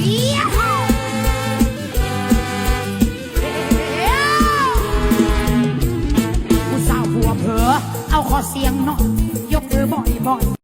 เยี่ยมผู้สาวหัวเผลอเอาขอเสียงหน่อยยกมือบ่อยบ่อย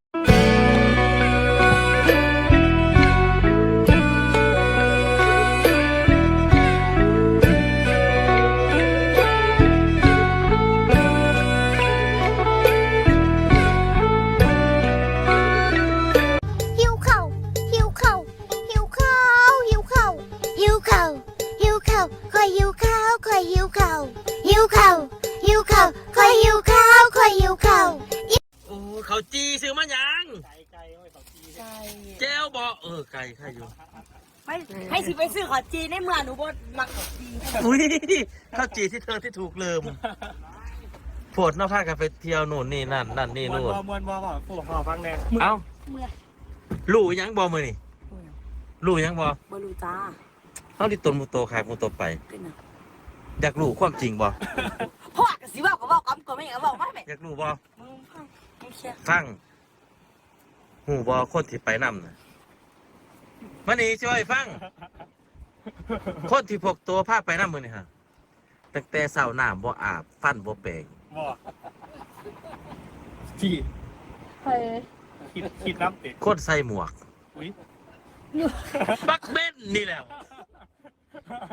มือหนูบดมักขอจีนอุ้ยข้าวจีที่เธอที่ถูกลืมโผดนอกภาคกันไปเที่ยวนู่นนี่นั่นนั่นนี่มวนนู่นบอมวนบอบอกผู้ขอฟังแน่เอ้าลู่ยังบอมือนี่ลู่ยังบอบรูจ้าเขาดิตนมูโตขายมูโตไปเป็นนะอยากรู้ความจริงบอพ่อกับสิบอกก็บอกกำก็ไม่อยากบอกไม่แม่อยากรู้บอมึงฟังมึงเชียร์ฟังหูบอคนที่ไปนำนะมานี่ช่วยฟัง คนที่พกตัวผ้าไปนำมือนี่ฮะตั้งแต่เสาหน้าบ่อาบฟันบ่แปรงบอกที่เฮ้ยคิดคิดน้ำติดคนใส่หมวกอุ้ยบักเบ้นนี่แหล้ว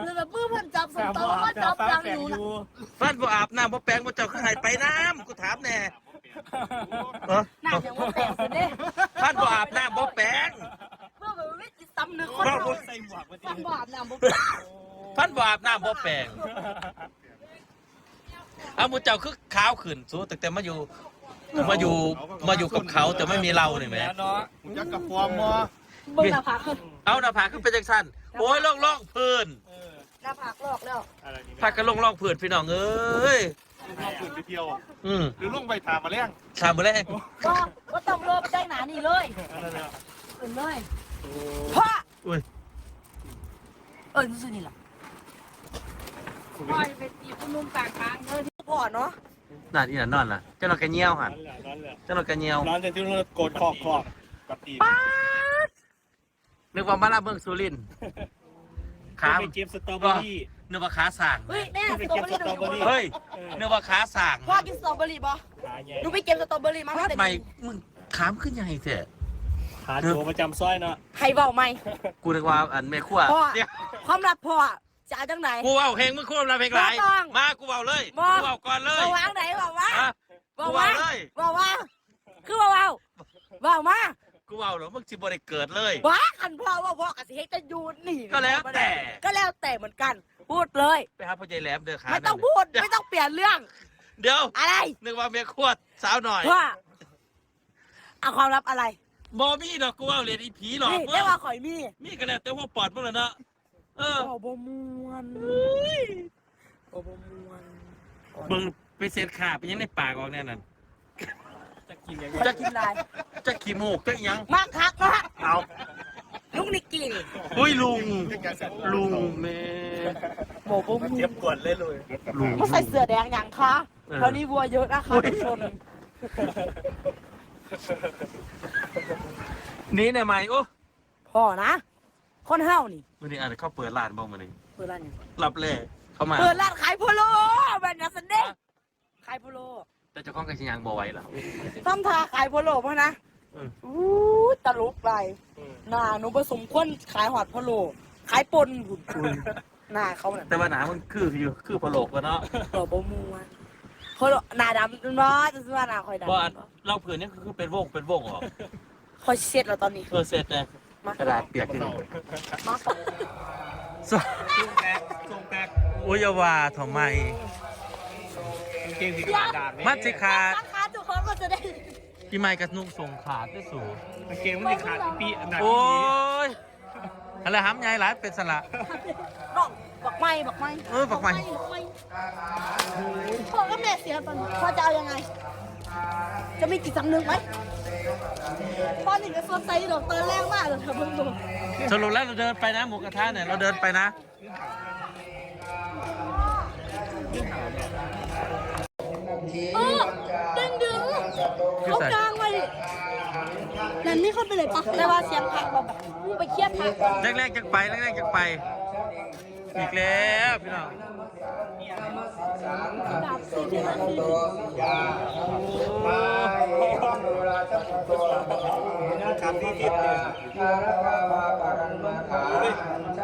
เลยแบบปื้มพันจับสมตอก็จับยังอยู่นะฟันบ่อาบน้ำบ่แปรงบ่เจ้าคือให้ไปน้ำกูถามแน่เออน่าจะว่าแปลกสิเด้ฟันบ่อาบน้ำบ่แปรง ตซ้ำนึกคนว่าเราบ่ใส่หมวกมาฟัตีนบาปนะบุฟันบ่อาบน้ำบ่แปรงเอาหมูเจ้าคือขาวขึ้นสู้แต่แต่มาอยู่ มาอยู่มาอยู่กับเขาแต่ไม่มีเรานี่แหมแล้วเนาะยักกับฟอร์มมอเบิ่งหน้าผากขึ้นเอาหน้าผากขึ้นเป็นจังซั่นโอ้ยล่องล่องพื้นเออหน้าผากลอกแล้วอะไรนี่พากันล่องล่องพื้นพี่น้องเอ้ยลงปืนไปเที่ยวอืมหรือลงไปถามมาเลี้ยงถามมื้อแรกก็ก็ต้องโลบแจ้งหนานี่เลยอะไรเนี่ยเอินเลย พ่ออุ้ย เอินซื่อนี่แหละพ่อไปตีคุณนุ่มต่างทางเลยพ่อเนาะนั่นอีนั่นนอนล่ะ เจ้าหน่อยก็เหี่ยวหั่นร้อนแหละร้อนแหละเจ้าหน่อยก็เหี่ยว ร้อนจนที่เราโกดคอกคอกกับตีนึกว่ามาลาเมืองสุรินทร์ขาไปเก็บสตรอเบอรี่ นึกว่าขาสั่งเฮ้ยแม่ไปสตรอเก็บเบอรี่สตรอเบอรี่เฮ้ยนึกว่าขาสั่งพ่อกินสตรอเบอรี่ป่ะขาใหญ่หนูไปเก็บสตรอเบอรี่มาพาดใหม่มึงขามขึ้นใหญ่เถอะ ขาโจประจำสร้อยเนาะให้เบาไหมกูนึกว่าอันแม่ครัวพ่อเนี่ยความลับพ่อจะเอาจังไหน กูเอาเพลงมึงควบเราเพลงไรบ่ต้องมากูเอาเลยบ่ กูเอาก่อนเลยเบาวางไหนบอกว่าอะบอกูกว่าเอาเลย บอกว่า คือบอกว่าบอกมากูเอาเหรอมึงจิบริเกิดเลยว่าคันพ่อว่าพ่อกับสิเฮกจะยูนหนีก็แล้วแต่ ก็แล้วแต่เหมือนกัน พูดเลย ไปหาพ่อใหญ่แหลมเด้อขาไม่ต้องนั่นพูดเดี๋ยวไม่ต้องเปลี่ยนเรื่อง เดี๋ยว อะไรนึกว่าเมียขวดสาวหน่อย พ่อเอาความลับอะไร บอมี่ดอกกูเอาเหรียญอีผีหรอกนี่มึได้งว่าข่อยมีมีกันแล้วแต่ว่าปอดมึงแล้วเนอะเออบ่บ่มวนบ่บ่มวนมึงไปเสียดขาไปยังในปากออกแน่นั่นจะกินยังไงจะกินอะไรจะขี้มูกจะอิหยังมากคักเนาะเอาลุงนิกกี้นี่อุ้ยลุง ลุงแม่บ่บ่มวเจ็บนปวดเลยเลยลุงมาใส่เสื้อแดงอย่างคะเออแถวนี้วัวเยอะนะคะทุกคน นี่เนี่ยไหมโอ้พ่อนะคนเฮานี่วันนี้อาจจะเข้าเปิดร้านบ้างวันนี้เปิดร้านยังรับแร่เข้ามาเปิดร้านขายโพโลแบบนักแสดงขายโพโลแต่เจ้าของกระชิยังบอไหว้เหรอทำทาขายโพโลเพราะนะเอออู้ตลกไปหน้าหนูผสมคนขายหอดโพโลขายปนหุ่นหน้าเขาน่ะแต่ว่าหนามันคืออยู่คือพะโลกกันเนาะตัวบ่มวนโพโลหน้าดำน้อยจะซื้อว่าหน้าคอยดำว่าเราเผื่อนี่คือเป็นวงเป็นวงออก คอยเช็ดแล้วตอนนี้เออเสร็จเลยมากระดาษเปียกขึ้นมาสส่งแตกส่งแตกอุยาวาทำไมเกงสีขาดดาบมัดสิขาด ราคาทุกคนก็จะได้พี่ไม้กับนุ่งส่งขาดที่สูงเกงมันขาดปีหนักโอ้ยอะไรห้ำยายหลานเป็นสละน้องบักไม้บักไม้เออบักไม้บักไม้พ่อกับแม่เสียตอนนี้พ่อจะเอายังไง จะมีกี่สำนึกไหม พ่อหนึ่งก็สดใสดอกเตอร์แรกมากเลยเธอเพิ่งดูสรุปแล้วเราเดินไปนะหมูกระทะเนี่ยเราเดินไปนะ เออดึงดึงคือเขาใส่กลางไว้ดินั่นนี่เขาไปเลยปะแต่ว่าเสียงผักบอกมึงไปเครียดผักก่อนแรกๆจักไปแรกๆจักไป อีกแล้วพี่น้องดาบสี่ที่ห้าสี่ครับที่ติดเลย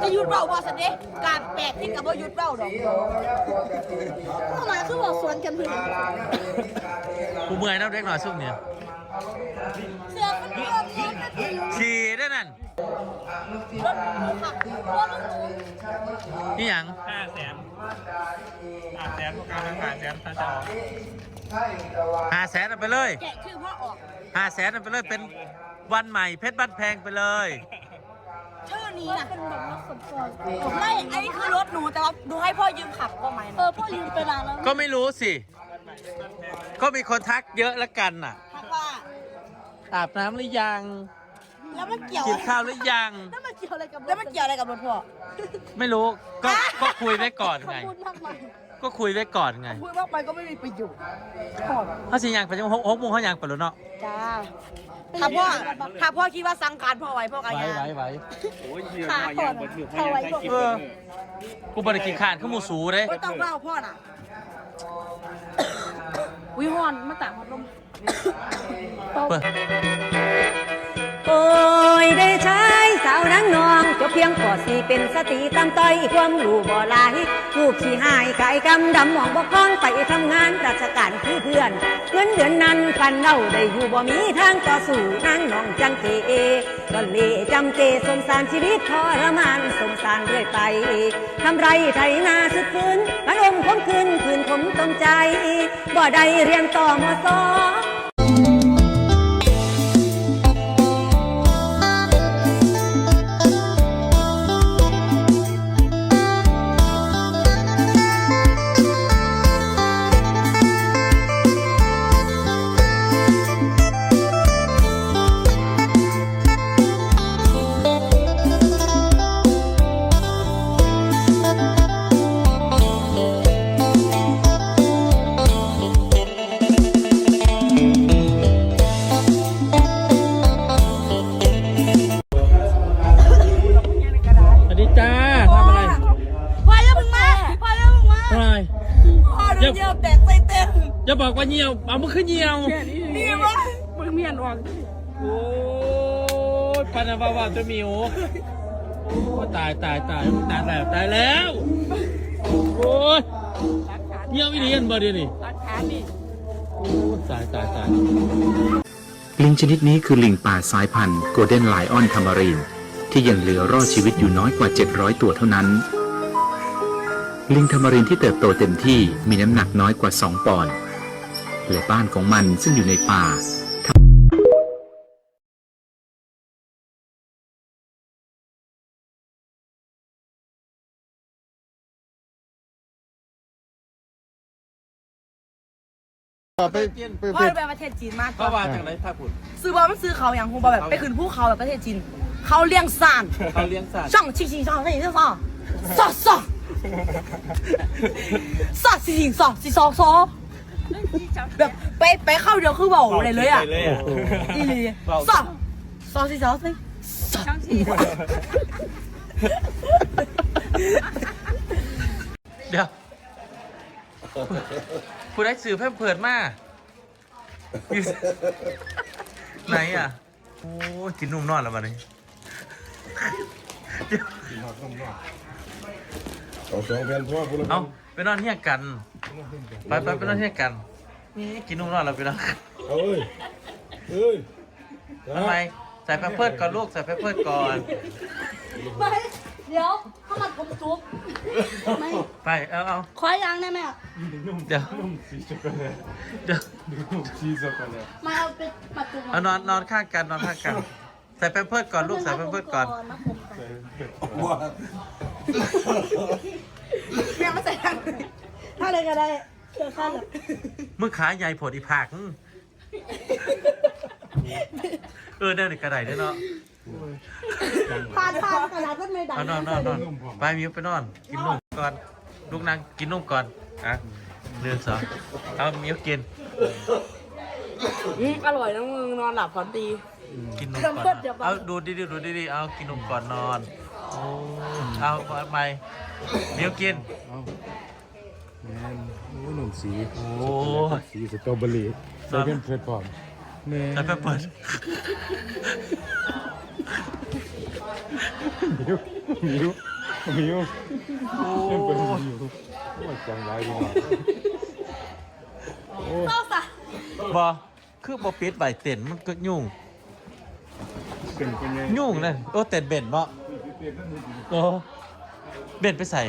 จะหยุดเบาบอสเด็กการแปลกที่กับว่าหยุดเบาดอกทำไมคือบอกสวนกันพี่กูเมื่อยน้ำเล็กหน่อยซุ่มเนี่ยเสือมันเลือดร้อนนะทีขี่ได้นั่นรถหนูขับรถหนูนี่หยังห้าแสนห้าแสนพวกการห้าแสนถ้าจะออกหาแสนเอาไปเลยแกะชื่อพ่อออกหาแสนเอาไปเลยเป็น วันใหม่เพชรบ้านแพงไปเลย ชื่อนี้นะเป็นแบบรถสมปองไม่อันนี้คือรถหนูแต่ว่าดูให้พ่อยืมขับก็ไหมเออพ่อยืมไปนานแล้วก็ไม่รู้สิ ก็มีคนทักเยอะละกันน่ะ ทักว่าอาบน้ำหรือยัง แล้วมันเกี่ยวกินข้าวหรือยัง แล้วมันเกี่ยวอะไรกับแล้วมันเกี่ยวอะไรกับรถพ่อไม่รู้ ก็ก็คุยไว้ก่อนไงขบคุณมากมายก็คุยไว้ก่อนไงพูดมากไปก็ไม่มีประโยชน์ขอบเขาสิยังไปจังหกหกโมงเขายังไปแล้วเนาะจ้า ถ้าพ่อถ้าพ่อคิดว่าสังการพ่อไว้พ่อกันไหวยาไหวไหวโอ้ยเหี้ยมายางบนหลือพยายามใช้กินเอเลอยกูบริกินขานขึ้นมูสูเลยไม่ต้องเล่าพ่อน่ะวิฮอนมาตากพัดลม เปิด โอ้ยได้ใช้ สาวนางนองจบเพียงปอสีเป็นสติตามต้อยความรู้บ่หลายลูกขี้หายกายกำดำมองบ่คล้องไปทำงานราชการคือเพื่อนเงินเดือนนั้นปันเล่าได้อยู่บ่มีทางต่อสู้นางน้องจังเกเอก็เล่จำเจสงสารชีวิตทรมานสงสารเรื่อยไปทำไรไถนาสุดคืนมันอมคมคืนคืนผมตรงใจบ่ได้เรียนต่อมสอ อย่าเพิ่งมาทำอะไรพ่อโดนเหยียบแตกใส่เต็มอย่าบอกว่าเหี่ยวเอามันขึ้นเหี่ยว นี่วะมึงเมียนออกโอ้ยปานาบาวาจะมิวโอ้ยตายตายตายตายแล้วตายแล้ว โอ้ยเหี่ยวอีเลียนบ่เดียวนี่หลักฐานนี่โอ้ยตายตายตายลิงชนิดนี้คือลิงป่าสายพันธุ์โกลเด้นไลออนทามารีนที่ยังเหลือรอดชีวิตอยู่น้อยกว่า 700 ตัวเท่านั้น ลิงธรรมรินที่เติบโตเต็มที่มีน้ำหนักน้อยกว่าสองปอนด์และบ้านของมันซึ่งอยู่ในป่าว่าไปประเทศจีนมากกเพราะว่าว่าจากไรถ้าพูดซื้อว่ามันซื้อเขาอย่างคงแบบไปขึ้นภูเขาแบบประเทศจีน เขาเลี้ยงสานเขาเลี้ยงสัตว์ ช่องชิงชิงช่องนี่ชิงช่องซ่อซ่อ สอดสี่สอดสี่สองสองแบบไปไปเข้าเดียวคือเบาเลยเลยอะอีลีสอดสอดสี่สองสิสอดเดี๋ยวผู้ได้สื่อเพิ่มเผิดมากไหนอะ โอ้จินนุ่มนอนแล้วมาเนี่ย เอาสองแผ่นเพราะว่าคุณเอาไปนอนเที่ยงกัน ไปไปไปนอนเที่ยงกัน นี่กินนุ่มนอนแล้วไปนอนเอาเอ้ยเอ้ยทำไมใส่แพมเพิร์ดก่อนลูกใส่แพมเพิร์ดก่อนไม่เดี๋ยวข้าวมันผมจุ๊บไม่ไปเอาเอาคอยยังได้ไหมอะเดี๋ยวเดี๋ยวชีสกันเลยมาเอาไปมาจุ๊บเอานอนนอนข้างกันนอนข้างกัน ใส่แพมเพิร์ดก่อนลูกใส่แพมเพิร์ดก่อน แม่มาใส่ทางถ้าอะไรก็ได้เชื่อข้าแบบมือขาใหญ่ผดอีผากมึงเออได้ในกระไดด้วยเนาะผ่านผ่านขนาดรถไม่ดังเอานอนนอนนอนไปมิวไปนอน กินนมก่อนลูกนางกินนมก่อนอะหนึ่งสองเอาเมียวกิน อืมอร่อยนะมึงนอนหลับฝันดี กินนมเพิ่มก่เพิ่อนมเดี๋ยวเอาดูดิดิดูดิดิเอากินนมก่อนนอน โอ้ เอาเอาไปเมียวกินแมนโอ้หนุ่มสีโอ้สีสตรอเบอรี่ใส่เป็นเพชรพร้อมแม่แล้วไปเปิดมิวมิวมิวโอ้เป็นมิวโอ้ยจังไรดีหน่อยโอ้เศร้าสะบอคือบอปิดใบเต็นมันก็ยุ่งเป็นเป็นไงยุ่งเลยโอ้เต็นเบ็ดเนาะ โอ้เบ็ดไปใส่